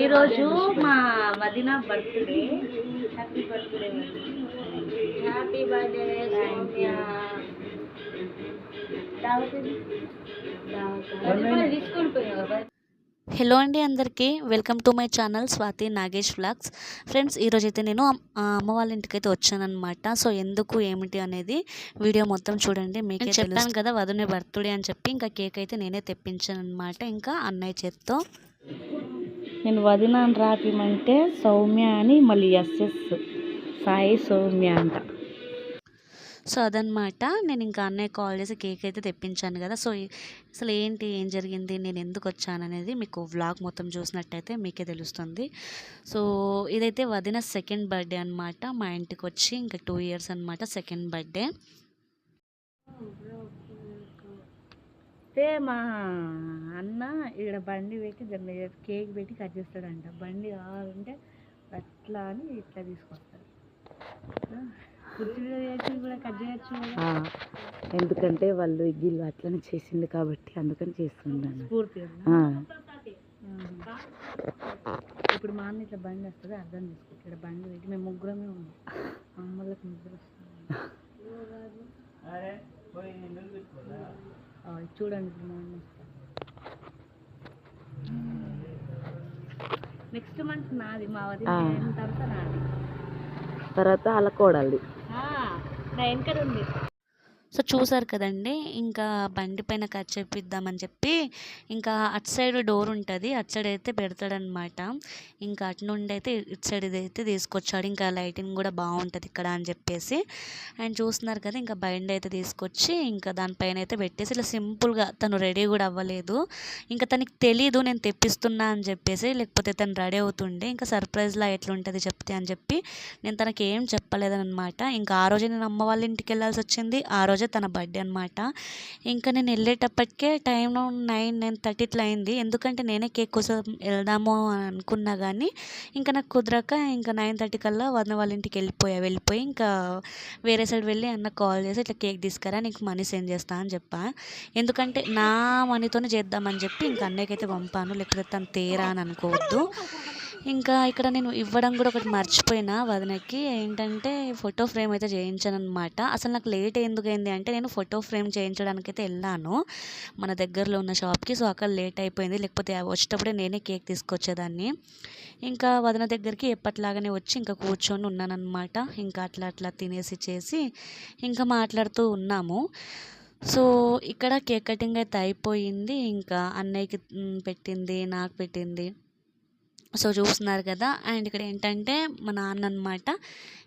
ఈరోజు మా వదిన birthday. Happy birthday happy birthday Soumya తీసుకొని పోయినా హలో అండి అందరికీ. Welcome to my channel Swathi Nagesh vlogs friends ఈరోజు అయితే నేను అమ్మ వాళ్ళ ఇంటికి అయితే వచ్చానమాట సో ఎందుకు ఏమిటి అనేది వీడియో మొత్తం చూడండి మీకు చెప్పాను కదా వదిన బర్త్డే అని చెప్పి ఇంకా కేక్ అయితే నేనే తెప్పించాను అనమాట ఇంకా అన్నయ్య చేత్తో. నేను వదిన అని రాపిమంటే సౌమ్య అని మళ్ళీ ఎస్ఎస్ సాయి సౌమ్య అంట. సో అదనమాట నేను ఇంకా అన్నయ్య కాల్ చేసి కేక్ అయితే తెప్పించాను కదా. సో అసలు ఏంటి ఏం జరిగింది నేను ఎందుకు వచ్చాను అనేది మీకు వ్లాగ్ మొత్తం చూసినట్టయితే మీకే తెలుస్తుంది. సో ఇదైతే వదిన సెకండ్ బర్త్డే అనమాట మా ఇంటికి వచ్చి ఇంకా టూ ఇయర్స్ అనమాట సెకండ్ బర్త్డే. అయితే మా అన్న ఇక్కడ బండి పెట్టి దాన్ని కేక్ పెట్టి కట్ చేస్తాడంట. బండి కావాలంటే అట్లా అని ఇట్లా తీసుకొస్తాడు. కుర్చీలో చేసి కూడా కట్ చేయొచ్చు కదా. ఎందుకంటే వాళ్ళు ఇగ్గిళ్ళు అట్లనే చేసింది కాబట్టి అందుకని చేస్తున్నాను ఇప్పుడు మా అన్న ఇట్లా బండి వస్తుంది అర్థం చేసుకో. ఇక్కడ బండి పెట్టి మేము ముగ్గురమే ఉన్నాం. అమ్మలకు ముగ్గురు ఇది చూడండి నెక్స్ట్ మంత్ నాది మా వదిన తర్వాత నాది. తర్వాత అలా కోడల్ది ఆ, నా వెనకడ ఉంది సో చూసారు కదండి ఇంకా బండి పైన కట్ చేపిద్దామని చెప్పి ఇంకా అటు సైడ్ డోర్ ఉంటుంది అటు సైడ్ అయితే పెడతాడనమాట. ఇంకా అటు నుండి అయితే ఇటు సైడ్ అయితే తీసుకొచ్చాడు ఇంకా లైటింగ్ కూడా బాగుంటుంది ఇక్కడ అని చెప్పేసి. అండ్ చూస్తున్నారు కదా ఇంకా బండి అయితే తీసుకొచ్చి ఇంకా దానిపైన అయితే పెట్టేసి ఇలా సింపుల్గా తను రెడీ కూడా అవ్వలేదు. ఇంకా తనకి తెలీదు నేను తెప్పిస్తున్నా అని చెప్పేసి లేకపోతే తను రెడీ అవుతుండే ఇంకా సర్ప్రైజ్లా ఎట్లుంటుంది చెప్తే అని చెప్పి నేను తనకి ఏం చెప్పలేదనమాట. ఇంకా ఆ రోజే నేను అమ్మ వాళ్ళ ఇంటికి వెళ్ళాల్సి వచ్చింది ఆ రోజు తన బర్త్డే అనమాట ఇంకా నేను వెళ్ళేటప్పటికే టైం నైన్ నైన్ థర్టీ ఇట్లా అయింది. ఎందుకంటే నేనే కేక్ కోసం వెళ్దాము అనుకున్నా కానీ ఇంకా నాకు కుదరక ఇంకా నైన్ థర్టీ కల్లా వదిన వాళ్ళ ఇంటికి వెళ్ళిపోయా. వెళ్ళిపోయి ఇంకా వేరే సైడ్ వెళ్ళి అన్న కాల్ చేసి ఇట్లా కేక్ తీసుకురా నీకు మనీ సెండ్ చేస్తా అని చెప్పా. ఎందుకంటే నా మనీతోనే చేద్దామని చెప్పి ఇంకా అన్నయ్యకైతే పంపాను. లేకపోతే తను తేరా అని అనుకోవద్దు. ఇంకా ఇక్కడ నేను ఇవ్వడం కూడా ఒకటి మర్చిపోయినా వదినకి. ఏంటంటే ఫోటో ఫ్రేమ్ అయితే చేయించాను అనమాట అసలు నాకు లేట్ ఎందుకు అయింది అంటే నేను ఫోటో ఫ్రేమ్ చేయించడానికి అయితే వెళ్ళాను. మన దగ్గరలో ఉన్న షాప్కి సో అక్కడ లేట్ అయిపోయింది. లేకపోతే వచ్చేటప్పుడే నేనే కేక్ తీసుకొచ్చేదాన్ని. ఇంకా వదన దగ్గరికి ఎప్పట్లాగానే వచ్చి ఇంకా కూర్చొని ఉన్నానమాట ఇంకా అట్లా అట్లా తినేసి చేసి ఇంకా మాట్లాడుతూ ఉన్నాము. సో ఇక్కడ కేక్ కటింగ్ అయితే అయిపోయింది. ఇంకా అన్నయ్యకి పెట్టింది నాకు పెట్టింది. సో చూస్తున్నారు కదా అండ్ ఇక్కడ ఏంటంటే మా నాన్న అనమాట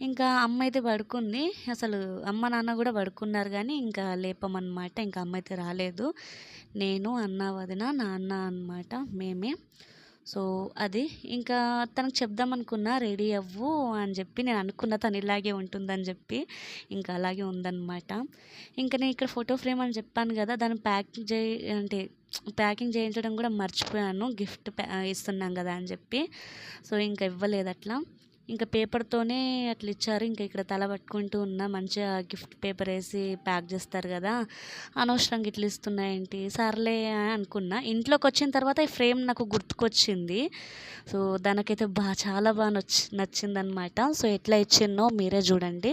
ఇంకా అమ్మ అయితే పడుకుంది. అసలు అమ్మ నాన్న కూడా పడుకున్నారు కానీ ఇంకా లేపమన్నమాట. ఇంకా అమ్మ అయితే రాలేదు. నేను అన్న వదిన నాన్న అన్నమాట. మేమే. సో అది. ఇంకా తనకు చెప్దాం అనుకున్నా రెడీ అవ్వు అని చెప్పి నేను అనుకున్న తను ఇలాగే ఉంటుందని చెప్పి. ఇంకా అలాగే ఉందన్నమాట. ఇంకా నేను ఇక్కడ ఫోటో ఫ్రేమ్ అని చెప్పాను కదా దాన్ని ప్యాక్ చే అంటే ప్యాకింగ్ చేయించడం కూడా మర్చిపోయాను. గిఫ్ట్ ప్యా- ఇస్తున్నాం కదా అని చెప్పి. సో ఇంకా ఇవ్వలేదు అట్లా. ఇంకా పేపర్తోనే అట్లా ఇచ్చారు. ఇంకా ఇక్కడ తల పట్టుకుంటూ ఉన్నా మంచిగా గిఫ్ట్ పేపర్ వేసి ప్యాక్ చేస్తారు కదా. అనవసరంగా ఇట్లా ఇస్తున్నాయేంటి? సర్లే అనుకున్నా. ఇంట్లోకి వచ్చిన తర్వాత ఈ ఫ్రేమ్ నాకు గుర్తుకొచ్చింది. సో దానికైతే బాగా చాలా బాగా నచ్చి నచ్చిందనమాట సో ఎట్లా ఇచ్చిందో మీరే చూడండి.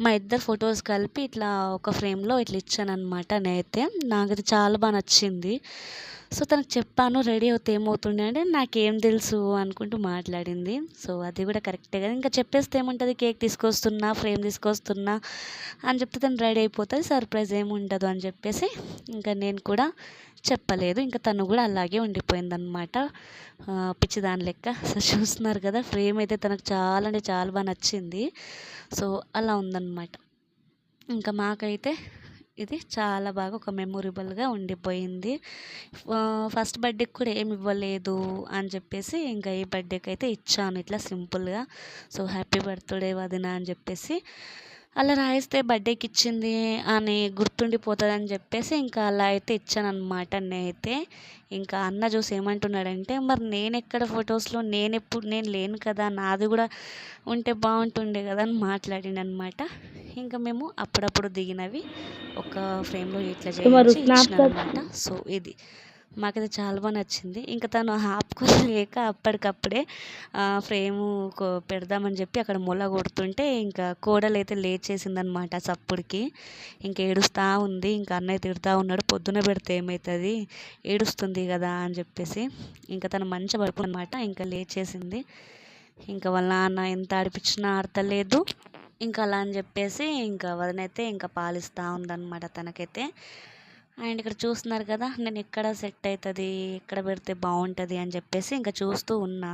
మా ఇద్దరు ఫొటోస్ కలిపి ఇట్లా ఒక ఫ్రేమ్లో ఇట్లా ఇచ్చానమాట నేనైతే. నాకైతే చాలా బాగా నచ్చింది. సో తనకు చెప్పాను రెడీ అవుతే ఏమవుతుండే అంటే నాకేం తెలుసు అనుకుంటూ మాట్లాడింది. సో అది కూడా కరెక్టే కదా. ఇంకా చెప్పేస్తే ఏముంటుంది? కేక్ తీసుకొస్తున్నా ఫ్రేమ్ తీసుకొస్తున్నా అని చెప్తే తను రెడీ అయిపోతుంది. సర్ప్రైజ్ ఏముండదు ఉండదు అని చెప్పేసి ఇంకా నేను కూడా చెప్పలేదు. ఇంకా తను కూడా అలాగే ఉండిపోయిందనమాట పిచ్చి దాని లెక్క. సో చూస్తున్నారు కదా ఫ్రేమ్ అయితే తనకు చాలా అంటే చాలా బాగా నచ్చింది. సో అలా ఉందన్నమాట. ఇంకా మాకైతే ఇది చాలా బాగా ఒక మెమొరబుల్గా ఉండిపోయింది. ఫస్ట్ బర్త్డేకి కూడా ఏమి ఇవ్వలేదు అని చెప్పేసి ఇంకా ఈ బర్త్డేకి అయితే ఇచ్చాను. ఇట్లా సింపుల్గా. సో హ్యాపీ బర్త్డే వదిన అని చెప్పేసి. అలా రాయిస్తే బర్త్డేకి ఇచ్చింది అని గుర్తుండిపోతుంది అని చెప్పేసి ఇంకా అలా అయితే ఇచ్చానమాట నేనైతే. ఇంకా అన్న చూసి ఏమంటున్నాడంటే మరి నేను ఎక్కడ ఫొటోస్లో? నేను ఎప్పుడు? నేను లేను కదా. నాది కూడా ఉంటే బాగుంటుండే కదా అని మాట్లాడిండనమాట ఇంకా మేము అప్పుడప్పుడు దిగినవి ఒక ఫ్రేమ్లో ఇట్లా చేయించి అనమాట సో ఇది మాకైతే చాలా బాగా నచ్చింది. ఇంకా తను ఆపుకోలేక అప్పటికప్పుడే ఫ్రేము పెడదామని చెప్పి అక్కడ మొల కొడుతుంటే ఇంకా కోడలు అయితే లేచేసిందనమాట చప్పుడుకి ఇంకా ఏడుస్తూ ఉంది. ఇంకా అన్నయ్య తిడుతూ ఉన్నాడు. పొద్దున పెడితే ఏమవుతుంది ఏడుస్తుంది కదా అని చెప్పేసి ఇంకా తను మంచిగా పడుకుందన్నమాట ఇంకా లేచేసింది. ఇంకా వాళ్ళ నాన్న ఎంత ఆడిపించినా ఆడతలేదు. ఇంకా అలా అని చెప్పేసి ఇంకా వదనైతే ఇంకా పాలిస్తూ ఉందన్నమాట తనకైతే. అండ్ ఇక్కడ చూస్తున్నారు కదా నేను ఎక్కడ సెట్ అవుతుంది ఎక్కడ పెడితే బాగుంటుంది అని చెప్పేసి ఇంకా చూస్తూ ఉన్నా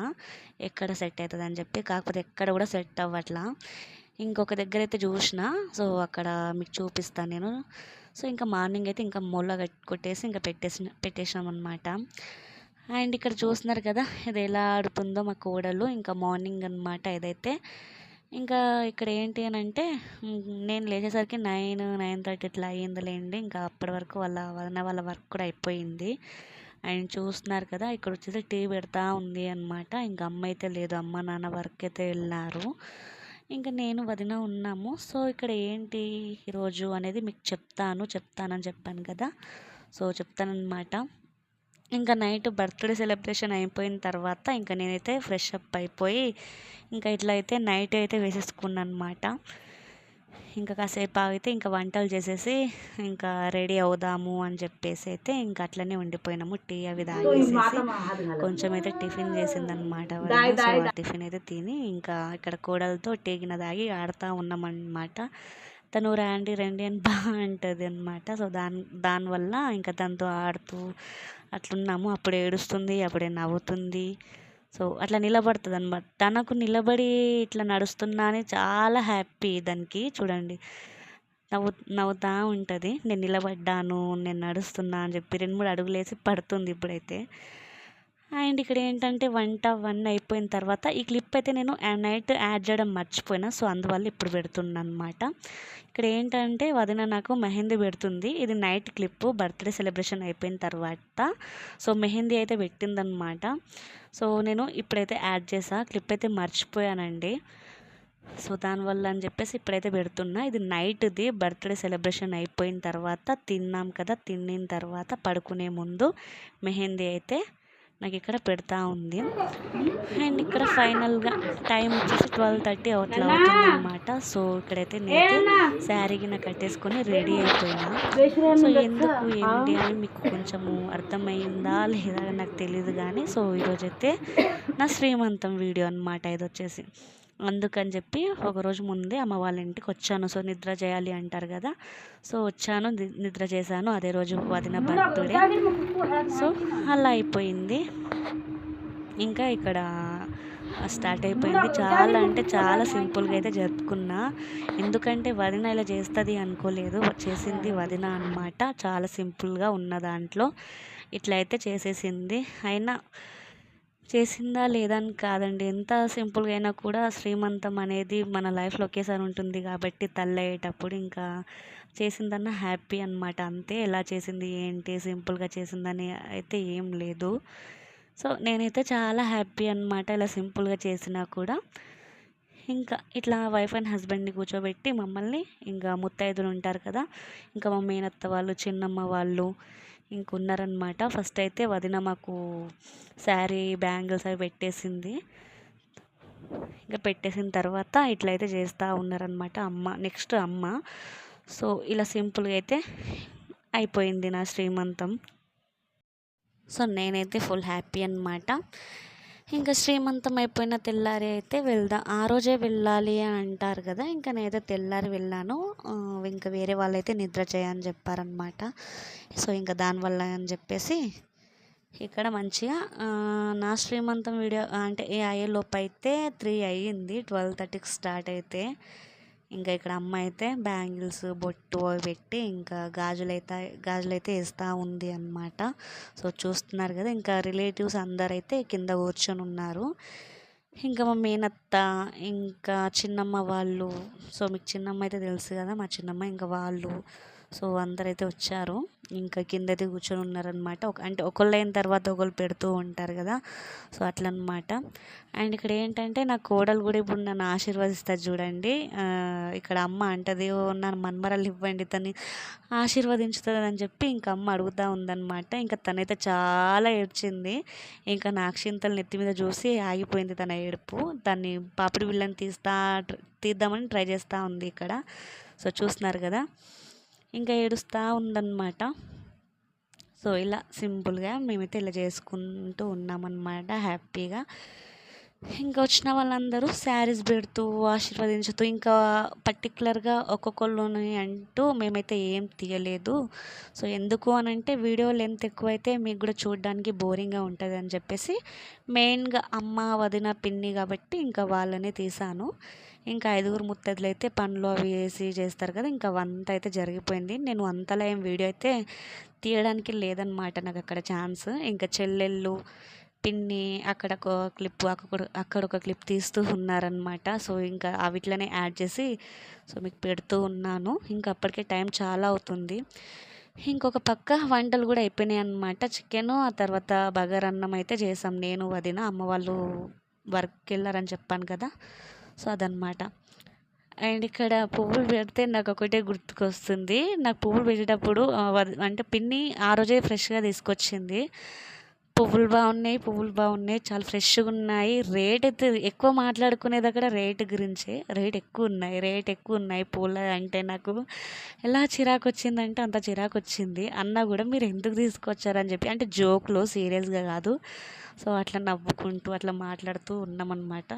ఎక్కడ సెట్ అవుతుంది అని చెప్పి కాకపోతే ఎక్కడ కూడా సెట్ అవ్వట్లా. ఇంకొక దగ్గర అయితే చూసిన సో అక్కడ మీకు చూపిస్తాను నేను. సో ఇంకా మార్నింగ్ అయితే ఇంకా మొల్ల కొట్టేసి ఇంకా పెట్టేసిన పెట్టేసినాం అనమాట అండ్ ఇక్కడ చూస్తున్నారు కదా ఇది ఎలా ఆడుతుందో మా కోడలు ఇంకా మార్నింగ్ అనమాట ఇదైతే. ఇంకా ఇక్కడ ఏంటి అని అంటే నేను లేచేసరికి నైన్ నైన్ థర్టీ ఇట్లా అయ్యిందిలేండి. ఇంకా అప్పటి వరకు వాళ్ళ వదిన వాళ్ళ వర్క్ కూడా అయిపోయింది. అండ్ చూస్తున్నారు కదా ఇక్కడ వచ్చేసి టీ పెడతా ఉంది అనమాట ఇంకా అమ్మ అయితే లేదు అమ్మ నాన్న వర్క్ అయితే వెళ్ళారు. ఇంకా నేను వదిన ఉన్నాము. సో ఇక్కడ ఏంటి ఈరోజు అనేది మీకు చెప్తాను చెప్తానని చెప్పాను కదా. సో చెప్తానన్నమాట. ఇంకా నైట్ బర్త్డే సెలబ్రేషన్ అయిపోయిన తర్వాత ఇంకా నేనైతే ఫ్రెష్ అప్ అయిపోయి ఇంకా ఇట్లా అయితే నైట్ అయితే వేసేసుకున్నాను అనమాట ఇంకా కాసేపు ఆగితే ఇంకా వంటలు చేసేసి ఇంకా రెడీ అవుదాము అని చెప్పేసి అయితే ఇంకా అట్లనే ఉండిపోయినాము. టీ అవి తాగేసేసి కొంచెం అయితే టిఫిన్ చేసిందనమాట టిఫిన్ అయితే తిని ఇంకా ఇక్కడ కోడలతో టీ గిన్నె తాగి ఆడుతూ ఉన్నామన్నమాట. తను రండి రండి అని బాగా అంటుంది అనమాట సో దాని దానివల్ల ఇంకా తనతో ఆడుతూ అట్లున్నాము. అప్పుడు ఏడుస్తుంది అప్పుడే నవ్వుతుంది. సో అట్లా నిలబడుతుంది అనమాట తనకు నిలబడి ఇట్లా నడుస్తున్నా అని చాలా హ్యాపీ దానికి. చూడండి నవ్వు నవ్వుతూ ఉంటుంది. నేను నిలబడ్డాను నేను నడుస్తున్నా అని చెప్పి రెండు మూడు అడుగులేసి పడుతుంది ఇప్పుడైతే. అండ్ ఇక్కడ ఏంటంటే వంట వన్ అయిపోయిన తర్వాత ఈ క్లిప్ అయితే నేను నైట్ యాడ్ చేయడం మర్చిపోయినా సో అందువల్ల ఇప్పుడు పెడుతున్నాను అనమాట ఇక్కడ ఏంటంటే వదిన నాకు మెహందీ పెడుతుంది. ఇది నైట్ క్లిప్ బర్త్డే సెలబ్రేషన్ అయిపోయిన తర్వాత. సో మెహందీ అయితే పెట్టిందనమాట సో నేను ఇప్పుడైతే యాడ్ చేసా క్లిప్ అయితే మర్చిపోయానండి. సో దానివల్ల అని చెప్పేసి ఇప్పుడైతే పెడుతున్నా. ఇది నైట్ది బర్త్డే సెలబ్రేషన్ అయిపోయిన తర్వాత తిన్నాం కదా తిన్న తర్వాత పడుకునే ముందు మెహందీ అయితే నాకు ఇక్కడ పెడతా ఉంది. అండ్ ఇక్కడ ఫైనల్గా టైం వచ్చేసి ట్వెల్వ్ థర్టీ అట్లా అవుతుంది అనమాట సో ఇక్కడైతే నేను శారీ గిన్నె కట్టేసుకొని రెడీ అయిపోయినా. సో ఎందుకు ఏంటి అని మీకు కొంచెము అర్థమైందా లేదా నాకు తెలియదు కానీ సో ఈరోజైతే నా శ్రీమంతం వీడియో అనమాట ఇది వచ్చేసి అందుకని చెప్పి ఒకరోజు ముందే అమ్మ వాళ్ళ ఇంటికి వచ్చాను. సో నిద్ర చేయాలి అంటారు కదా. సో వచ్చాను నిద్ర చేశాను. అదే రోజు వదిన బర్త్డే సో అలా అయిపోయింది. ఇంకా ఇక్కడ స్టార్ట్ అయిపోయింది. చాలా అంటే చాలా సింపుల్గా అయితే జరుపుకున్నా. ఎందుకంటే వదిన ఇలా చేస్తుంది అనుకోలేదు. చేసింది వదిన అనమాట చాలా సింపుల్గా ఉన్న దాంట్లో ఇట్లా అయితే చేసేసింది. అయినా చేసిందా లేదా అని కాదండి. ఎంత సింపుల్గా అయినా కూడా శ్రీమంతం అనేది మన లైఫ్లో ఒకేసారి ఉంటుంది కాబట్టి తల్లి అయ్యేటప్పుడు ఇంకా చేసిందన్న హ్యాపీ అన్నమాట. అంతే ఎలా చేసింది ఏంటి సింపుల్గా చేసిందని అయితే ఏం లేదు. సో నేనైతే చాలా హ్యాపీ అన్నమాట ఇలా సింపుల్గా చేసినా కూడా. ఇంకా ఇట్లా వైఫ్ అండ్ హస్బెండ్ని కూర్చోబెట్టి మమ్మల్ని ఇంకా ముత్తైదులు ఉంటారు కదా. ఇంకా మా మేనత్త వాళ్ళు చిన్నమ్మ వాళ్ళు ఇంకున్నారనమాట ఫస్ట్ అయితే వదిన మాకు శారీ బ్యాంగిల్స్ అవి పెట్టేసింది. ఇంకా పెట్టేసిన తర్వాత ఇట్లయితే చేస్తూ ఉన్నారనమాట అమ్మ నెక్స్ట్ అమ్మ. సో ఇలా సింపుల్గా అయితే అయిపోయింది నా శ్రీమంతం. సో నేనైతే ఫుల్ హ్యాపీ అన్నమాట. ఇంకా శ్రీమంతం అయిపోయిన తెల్లారి అయితే వెళ్దాం ఆ రోజే వెళ్ళాలి అని అంటారు కదా ఇంకా నేనైతే తెల్లారి వెళ్ళాను. ఇంకా వేరే వాళ్ళైతే నిద్ర చేయని చెప్పారనమాట సో ఇంకా దానివల్ల అని చెప్పేసి ఇక్కడ మంచిగా నా శ్రీమంతం వీడియో అంటే ఏ అయ్యేలోపు అయితే త్రీ అయ్యింది ట్వెల్వ్ థర్టీకి స్టార్ట్ అయితే. ఇంకా ఇక్కడ అమ్మ అయితే బ్యాంగిల్స్ బొట్టు అవి పెట్టి ఇంకా గాజులు అయితే గాజులు అయితే వేస్తూ ఉంది అనమాట సో చూస్తున్నారు కదా ఇంకా రిలేటివ్స్ అందరైతే కింద కూర్చొని ఉన్నారు. ఇంకా మా మేనత్త ఇంకా చిన్నమ్మ వాళ్ళు సో మీకు చిన్నమ్మ అయితే తెలుసు కదా మా చిన్నమ్మ ఇంకా వాళ్ళు సో అందరైతే వచ్చారు. ఇంకా కింద కూర్చొని ఉన్నారనమాట ఒక అంటే ఒకళ్ళు అయిన తర్వాత ఒకళ్ళు పెడుతూ ఉంటారు కదా. సో అట్లనమాట అండ్ ఇక్కడ ఏంటంటే నా కోడలు కూడా ఇప్పుడు నన్ను ఆశీర్వదిస్తారు చూడండి. ఇక్కడ అమ్మ అంటది నా మన్మరాలు ఇవ్వండి తను ఆశీర్వదించుతుంది అని చెప్పి ఇంకా అమ్మ అడుగుతూ ఉందన్నమాట. ఇంకా తనైతే చాలా ఏడ్చింది. ఇంకా నా అక్షింతలు నెత్తి మీద చూసి ఆగిపోయింది తన ఏడుపు. దాన్ని పాపిడి బిళ్ళని తీస్తా తీద్దామని ట్రై చేస్తూ ఉంది ఇక్కడ. సో చూస్తున్నారు కదా. ఇంకా ఏడుస్తూ ఉందన్నమాట. సో ఇలా సింపుల్గా మేమైతే ఇలా చేసుకుంటూ ఉన్నామన్నమాట హ్యాపీగా. ఇంకా వచ్చిన వాళ్ళందరూ శారీస్ పెడుతూ ఆశీర్వదించుతూ ఇంకా పర్టికులర్గా ఒక్కొక్కళ్ళని అంటూ మేమైతే ఏం తీయలేదు. సో ఎందుకు అని అంటే వీడియో లెంత్ ఎక్కువైతే మీకు కూడా చూడడానికి బోరింగ్గా ఉంటుంది అని చెప్పేసి మెయిన్గా అమ్మ వదిన పిన్ని కాబట్టి ఇంకా వాళ్ళనే తీసాను. ఇంకా ఐదుగురు ముత్తైదులు అయితే పనులు అవి వేసి చేస్తారు కదా ఇంకా వంత అయితే జరిగిపోయింది. నేను అంతలా ఏం వీడియో అయితే తీయడానికి లేదనమాట నాకు అక్కడ ఛాన్స్. ఇంకా చెల్లెళ్ళు పిన్ని అక్కడ ఒక క్లిప్ అక్కడ అక్కడ ఒక క్లిప్ తీస్తూ ఉన్నారనమాట సో ఇంకా అవిట్లనే యాడ్ చేసి సో మీకు పెడుతూ ఉన్నాను. ఇంకా అప్పటికే టైం చాలా అవుతుంది. ఇంకొక పక్క వంటలు కూడా అయిపోయినాయి అనమాట చికెన్ ఆ తర్వాత బగారన్నం అయితే చేసాం. నేను వదిన అమ్మ వాళ్ళు వర్క్కి వెళ్ళారని చెప్పాను కదా. సో అదనమాట అండ్ ఇక్కడ పువ్వులు పెడితే నాకు ఒకటే గుర్తుకొస్తుంది. నాకు పువ్వులు పెట్టేటప్పుడు అంటే పిన్ని ఆ రోజే ఫ్రెష్గా తీసుకొచ్చింది. పువ్వులు బాగున్నాయి పువ్వులు బాగున్నాయి చాలా ఫ్రెష్గా ఉన్నాయి. రేట్ అయితే ఎక్కువ మాట్లాడుకునేది అక్కడ రేట్ గురించే. రేట్ ఎక్కువ ఉన్నాయి రేట్ ఎక్కువ ఉన్నాయి పూల అంటే నాకు. ఎలా చిరాకు వచ్చిందంటే అంత చిరాకు వచ్చింది. అన్న కూడా మీరు ఎందుకు తీసుకొచ్చారని చెప్పి అంటే జోక్లో సీరియస్గా కాదు. సో అట్లా నవ్వుకుంటూ అట్లా మాట్లాడుతూ ఉన్నామన్నమాట.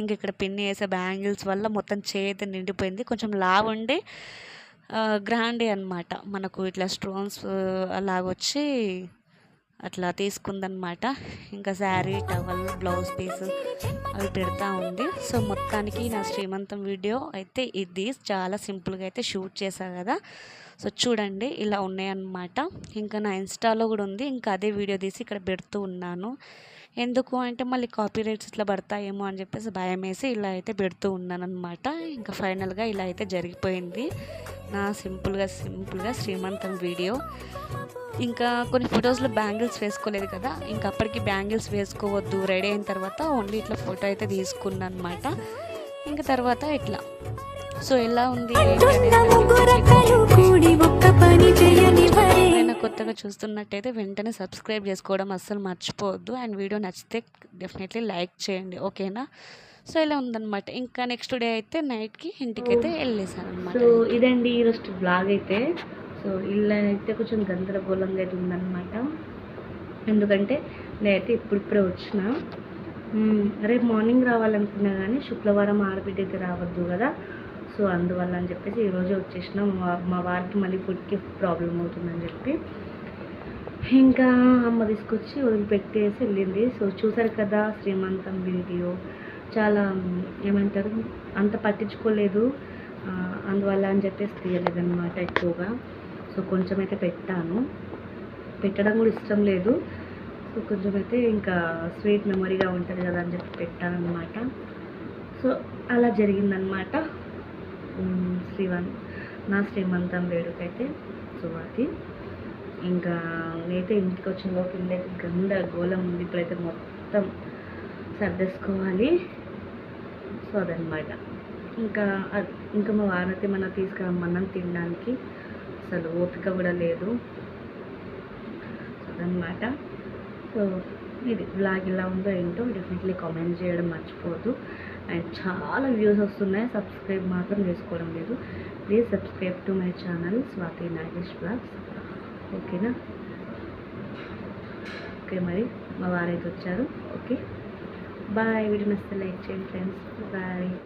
ఇంక ఇక్కడ పిన్ని వేసే బ్యాంగిల్స్ వల్ల మొత్తం చేతి నిండిపోయింది. కొంచెం లావు ఉండి గ్రాండే అనమాట మనకు ఇట్లా స్టోన్స్ అలాగొచ్చి అట్లా తీసుకుందనమాట ఇంకా శారీ టవల్ బ్లౌజ్ పీస్ అవి పెడతా ఉంది. సో మొత్తానికి నా శ్రీమంతం వీడియో అయితే ఇది. చాలా సింపుల్గా అయితే షూట్ చేశా కదా. సో చూడండి ఇలా ఉన్నాయన్నమాట. ఇంకా నా ఇన్స్టాలో కూడా ఉంది. ఇంకా అదే వీడియో తీసి ఇక్కడ పెడుతూ ఉన్నాను. ఎందుకు అంటే మళ్ళీ కాపీ రైట్స్ ఇట్లా పడతాయేమో అని చెప్పేసి భయం వేసి ఇలా అయితే పెడుతూ ఉన్నానమాట ఇంకా ఫైనల్గా ఇలా అయితే జరిగిపోయింది. నా సింపుల్గా సింపుల్గా శ్రీమంతం వీడియో. ఇంకా కొన్ని ఫొటోస్లో బ్యాంగిల్స్ వేసుకోలేదు కదా. ఇంకా అప్పటికి బ్యాంగిల్స్ వేసుకోవద్దు. రెడీ అయిన తర్వాత ఓన్లీ ఇట్లా ఫోటో అయితే తీసుకున్నాను అనమాట ఇంకా తర్వాత ఇట్లా. సో ఎలా ఉంది. కొత్తగా చూస్తున్నట్టయితే వెంటనే సబ్స్క్రైబ్ చేసుకోవడం అస్సలు మర్చిపోవద్దు. అండ్ వీడియో నచ్చితే డెఫినెట్లీ లైక్ చేయండి. ఓకేనా? సో ఇలా ఉందన్నమాట. ఇంకా నెక్స్ట్ డే అయితే నైట్కి ఇంటికి అయితే వెళ్ళేసాను అనమాట సో ఇదండి ఈరోజు బ్లాగ్ అయితే. సో ఇల్లు అయితే కొంచెం గందరగోళంగా అయితే ఉందన్నమాట. ఎందుకంటే నేనైతే ఇప్పుడిప్పుడే వచ్చిన. రేపు మార్నింగ్ రావాలనుకున్నా కానీ శుక్రవారం ఆడబిడ్డ అయితే రావద్దు కదా. సో అందువల్ల అని చెప్పేసి ఈరోజే వచ్చేసిన. మా వారికి మళ్ళీ ఫుడ్కి ప్రాబ్లం అవుతుందని చెప్పి. ఇంకా అమ్మ తీసుకొచ్చి వదిలిపెట్టేసి వెళ్ళింది. సో చూసారు కదా శ్రీమంతం వీడియో. చాలా ఏమంటారు అంత పట్టించుకోలేదు. అందువల్ల అని చెప్పేసి తీయలేదన్నమాట ఎక్కువగా. సో కొంచెం అయితే పెట్టాను. పెట్టడం కూడా ఇష్టం లేదు. సో కొంచెం అయితే ఇంకా స్వీట్ మెమొరీగా ఉంటుంది కదా అని చెప్పి పెట్టాను అనమాట సో అలా జరిగిందనమాట శ్రీవన్ నా శ్రీమంతం వేడుకైతే సో అది ఇంకా నేనైతే ఇంటికి వచ్చిన లోపు ఇల్లు అయితే గందరగోళం ఉంది. ఇప్పుడైతే మొత్తం సర్దేసుకోవాలి. సో అదనమాట ఇంకా ఇంకా మా వారైతే మన తీసుకురమ్మన్నాం తినడానికి అసలు ఓపిక కూడా లేదు. అదనమాట సో ఇది బ్లాగ్ ఎలా ఉందో ఏంటో డెఫినెట్లీ కామెంట్ చేయడం మర్చిపోదు అండ్ చాలా వ్యూస్ వస్తున్నాయి. సబ్స్క్రైబ్ మాత్రం చేసుకోవడం లేదు. Please subscribe to my channel Swathi Nagesh blogs. ఓకేనా? ఓకే మరి మా వారైతే వచ్చారు. ఓకే. బాయ్ వీడియో నచ్చితే లైక్ చేయండి ఫ్రెండ్స్. బాయ్.